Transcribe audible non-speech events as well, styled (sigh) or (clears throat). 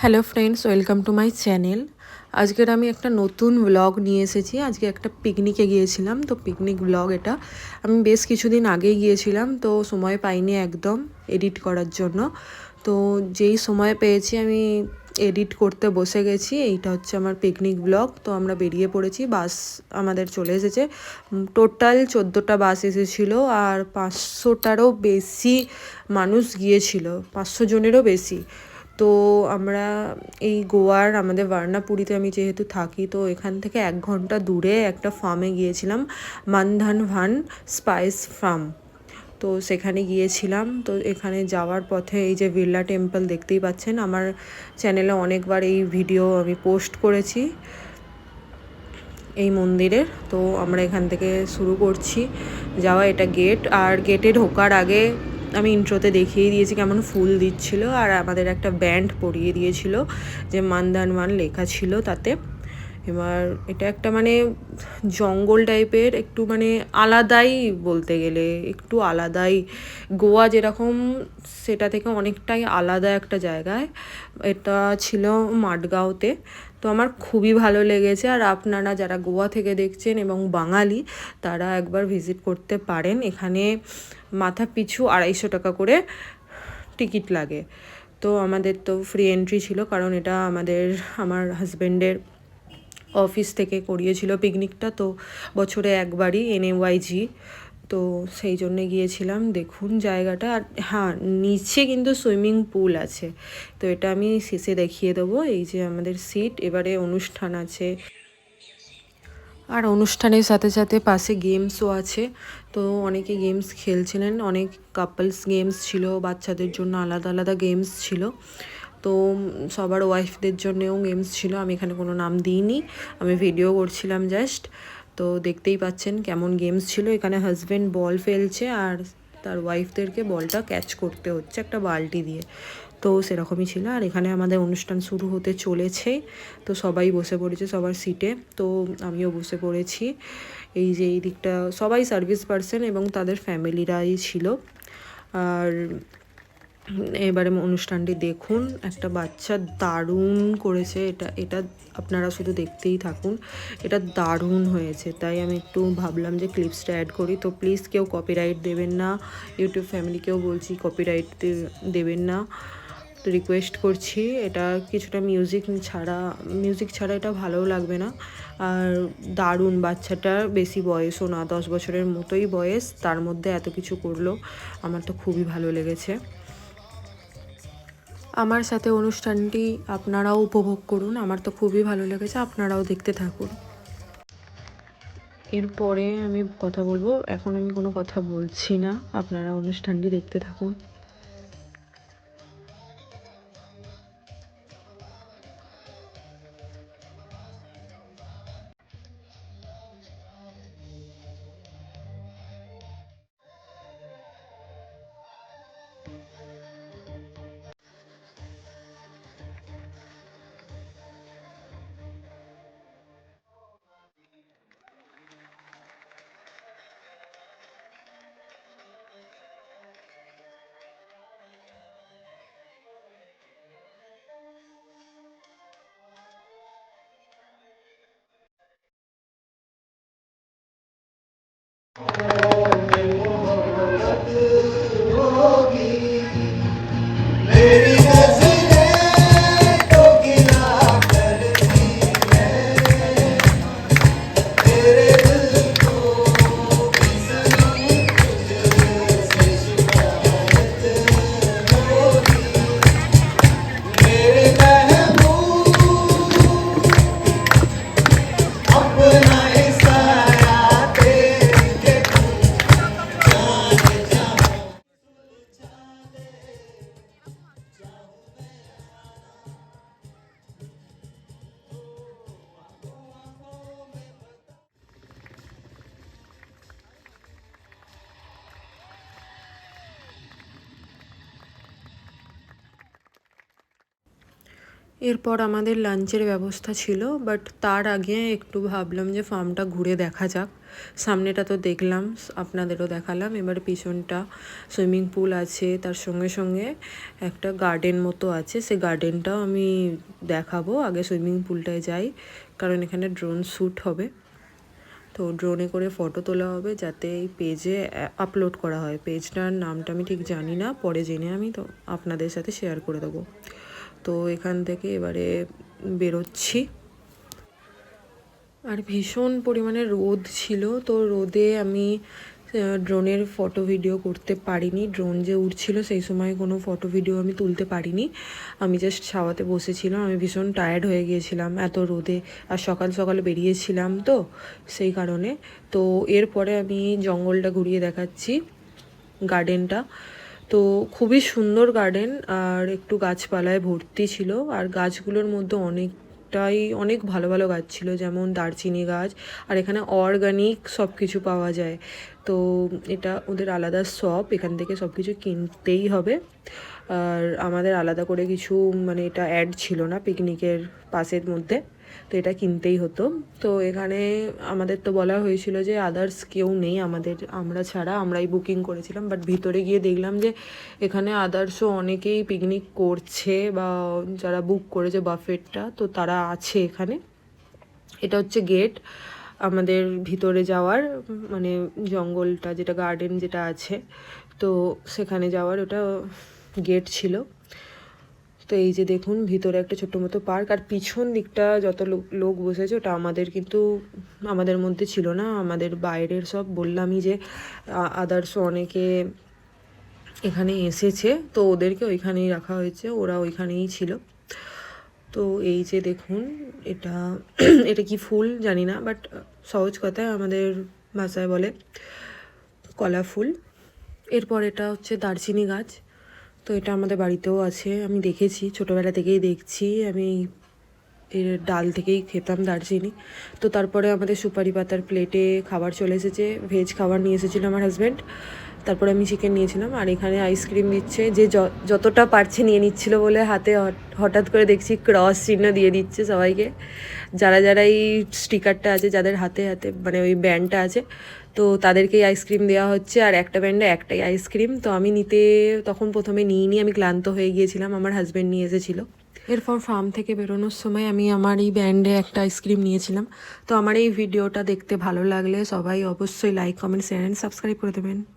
Hello friends, welcome to my channel. আজকের আমি একটা নতুন ব্লগ নিয়ে এসেছি। আজকে একটা পিকনিকে গিয়েছিলাম। তো পিকনিক ব্লগ এটা। আমি বেশ কিছুদিন আগেই গিয়েছিলাম, তো সময় পাইনি একদম এডিট করার জন্য। তো যেই সময় পেয়েছি আমি এডিট করতে বসে গেছি। এইটা হচ্ছে আমার পিকনিক ব্লগ তো আমরা বেরিয়ে পড়েছি বাস আমাদের চলে এসেছে। টোটাল চোদ্দোটা বাস এসেছিল আর পাঁচশোটারও বেশি মানুষ গিয়েছিল, পাঁচশো জনেরও বেশি। তো আমরা এই গোয়ার, আমাদের বার্নাপুরিতে আমি যেহেতু থাকি, তো এখান থেকে এক ঘণ্টা দূরে একটা ফার্মে গিয়েছিলাম, মানধান ভান স্পাইস ফার্ম। তো সেখানে গিয়েছিলাম। তো এখানে যাওয়ার পথে এই যে বিড়লা টেম্পল দেখতেই পাচ্ছেন, আমার চ্যানেলে অনেকবার এই ভিডিও আমি পোস্ট করেছি এই মন্দিরের। তো আমরা এখান থেকে শুরু করছি। যাওয়া এটা গেট আর গেটে ঢোকার আগে আমি ইন্ট্রোতে দেখিয়ে দিয়েছি কেমন ফুল দিচ্ছিল, আর আমাদের একটা ব্যান্ড পরিয়ে দিয়েছিল যে মানদান মান লেখা ছিল তাতে। এবার এটা একটা মানে জঙ্গল টাইপের, একটু মানে আলাদাই বলতে গেলে, একটু আলাদাই। গোয়া যেরকম, সেটা থেকে অনেকটাই আলাদা একটা জায়গায়। এটা ছিল মাডগাঁওতে। তো আমার খুবই ভালো লেগেছে। আর আপনারা যারা গোয়া থেকে দেখছেন এবং বাঙালি, তারা একবার ভিজিট করতে পারেন। এখানে মাথা পিছু আড়াইশো টাকা করে টিকিট লাগে। তো আমাদের তো ফ্রি এন্ট্রি ছিল, কারণ এটা আমাদের, আমার হাজব্যান্ডের অফিস থেকে করিয়েছিল পিকনিকটা তো বছরে একবারই এনএওয়াইজি তো সেই জন্য গিয়েছিলাম। দেখুন জায়গাটা। আর হ্যাঁ নিচে কিন্তু সুইমিং পুল আছে। তো এটা আমি শেষে দেখিয়ে দেবো। এই যে আমাদের সিট এবারে অনুষ্ঠান আছে। আর অনুষ্ঠানের সাথে সাথে পাশে গেমসও আছে। তো অনেকে গেমস খেলছিলেন। অনেক কাপলস গেমস ছিল। বাচ্চাদের জন্য আলাদা আলাদা গেমস ছিল। তো সবার ওয়াইফদের জন্যেও গেমস ছিল, আমি এখানে কোনো নাম দিইনি। আমি ভিডিও করছিলাম জাস্ট তো দেখতেই পাচ্ছেন কেমন গেমস ছিল। এখানে হাজব্যান্ড বল ফেলছে আর তার ওয়াইফদেরকে বলটা ক্যাচ করতে হচ্ছে একটা বালতি দিয়ে। তো সেরকমই ছিল। আর এখানে আমাদের অনুষ্ঠান শুরু হতে চলেছে। তো সবাই বসে পড়েছে সবার সিটে। তো আমিও বসে পড়েছি। এই যে এই দিকটা সবাই সার্ভিস পার্সন এবং তাদের ফ্যামিলিরাই ছিল। আর এবারে অনুষ্ঠানটি দেখুন। একটা বাচ্চা দারুণ করেছে। এটা এটা আপনারা শুধু দেখতেই থাকুন। এটা দারুণ হয়েছে। তাই আমি একটু ভাবলাম যে ক্লিপসটা অ্যাড করি। তো প্লিজ কেউ কপিরাইট দেবেন না। ইউটিউব ফ্যামিলিকেও বলছি কপিরাইট দেবেন না। তো রিকোয়েস্ট করছি। এটা কিছুটা মিউজিক ছাড়া মিউজিক ছাড়া এটা ভালোও লাগবে না। আর দারুণ বাচ্চাটার বেশি বয়সও না, দশ বছরের মতোই বয়স। তার মধ্যে এত কিছু করল। আমার তো খুবই ভালো লেগেছে। আমার সাথে অনুষ্ঠানটি আপনারাও উপভোগ করুন। আমার তো খুবই ভালো লেগেছে, আপনারাও দেখতে থাকুন। এরপরে আমি কথা বলব। এখন আমি কোনো কথা বলছি না। আপনারা অনুষ্ঠানটি দেখতে থাকুন। এরপর আমাদের লাঞ্চের ব্যবস্থা ছিল বাট তার আগে একটু ভাবলাম যে ফার্মটা ঘুরে দেখা যাক। সামনেটা তো দেখলাম, আপনাদেরও দেখালাম। এবার পিছনটা সুইমিং পুল আছে, তার সঙ্গে সঙ্গে একটা গার্ডেন মতো আছে। সে গার্ডেনটাও আমি দেখাবো, আগে সুইমিং পুলটায় যাই, কারণ এখানে ড্রোন শ্যুট হবে। তো ড্রোনে করে ফটো তোলা হবে যাতে এই পেজে আপলোড করা হয়। পেজটার নামটা আমি ঠিক জানি না, পরে জেনে আমি তো আপনাদের সাথে শেয়ার করে দেবো। তো এখান থেকে এবারে বেরোচ্ছি। আর ভীষণ পরিমাণে রোদ ছিল, তো রোদে আমি ড্রোনের ফটো ভিডিও করতে পারিনি। ড্রোন যে উঠছিল সেই সময় কোনো ফটো ভিডিও আমি তুলতে পারিনি। আমি জাস্ট ছাওয়াতে বসেছিলাম, আমি ভীষণ টায়ার্ড হয়ে গিয়েছিলাম এত রোদে। আর সকাল সকাল বেরিয়েছিলাম তো সেই কারণে। তো এরপরে আমি জঙ্গলটা ঘুরিয়ে দেখাচ্ছি গার্ডেনটা তো খুবই সুন্দর গার্ডেন আর একটু গাছপালায় ভর্তি ছিল। আর গাছগুলোর মধ্যে অনেকটাই, অনেক ভালো ভালো গাছ ছিল, যেমন দারচিনি গাছ, আর এখানে অর্গানিক সব কিছু পাওয়া যায়। তো এটা ওদের আলাদা শপ এখান থেকে সব কিছু কিনতেই হবে। আর আমাদের আলাদা করে কিছু মানে এটা অ্যাড ছিল না পিকনিকের পাশের মধ্যে। তো এটা কিনতেই হতো। তো এখানে আমাদের তো বলা হয়েছিল যে আদার্স কেউ নেই আমাদের, আমরা ছাড়া, আমরাই বুকিং করেছিলাম। বাট ভিতরে গিয়ে দেখলাম যে এখানে আদার্সও অনেকেই পিকনিক করছে বা যারা বুক করেছে বাফেটটা তো তারা আছে এখানে। এটা হচ্ছে গেট আমাদের ভিতরে যাওয়ার মানে জঙ্গলটা, যেটা গার্ডেন যেটা আছে, তো সেখানে যাওয়ার ওটা গেট ছিল। তো এই যে দেখুন, ভিতরে একটা ছোট্ট মতো পার্ক, আর পিছন দিকটা যত লোক বসেছে, ওটা আমাদের কিন্তু, আমাদের মধ্যে ছিল না, আমাদের বাইরের সব বললামই যে আদার্স অনেকে এখানে এসেছে, তো ওদেরকে ওইখানেই রাখা হয়েছে, ওরা ওইখানেই ছিল। তো এই যে দেখুন, এটা (clears throat) এটা কি ফুল জানি না বাট সহজ কথায় আমাদের ভাষায় বলে কলা ফুল। এরপর এটা হচ্ছে দারচিনি গাছ। তো এটা আমাদের বাড়িতেও আছে। আমি দেখেছি, ছোটোবেলা থেকেই দেখছি। আমি এর ডাল থেকেই খেতাম দারচিনি। তো তারপরে আমাদের সুপারি পাতার প্লেটে খাবার চলে এসেছে ভেজ খাবার নিয়ে এসেছিল আমার হাজব্যান্ড তারপরে আমি চিকেন নিয়েছিলাম আর এখানে আইসক্রিম দিচ্ছে, যে যতটা পারছে নিয়ে নিচ্ছিল বলে হাতে হঠাৎ করে দেখছি ক্রস চিহ্ন দিয়ে দিচ্ছে সবাইকে। যারা যারা এই স্টিকারটা আছে, যাদের হাতে হাতে মানে ওই ব্যান্ডটা আছে, তো তাদেরকেই আইসক্রিম দেওয়া হচ্ছে আর একটা ব্যান্ডে একটাই আইসক্রিম তো আমি নিতে, তখন প্রথমে নিয়ে নিয়ে আমি ক্লান্ত হয়ে গিয়েছিলাম, আমার হাজব্যান্ড নিয়ে এসেছিল। এরপর ফার্ম থেকে বেরোনোর সময় আমি আমার এই ব্যান্ডে একটা আইসক্রিম নিয়েছিলাম। তো আমার এই ভিডিওটা দেখতে ভালো লাগলে সবাই অবশ্যই like comment share and subscribe করে দেবেন।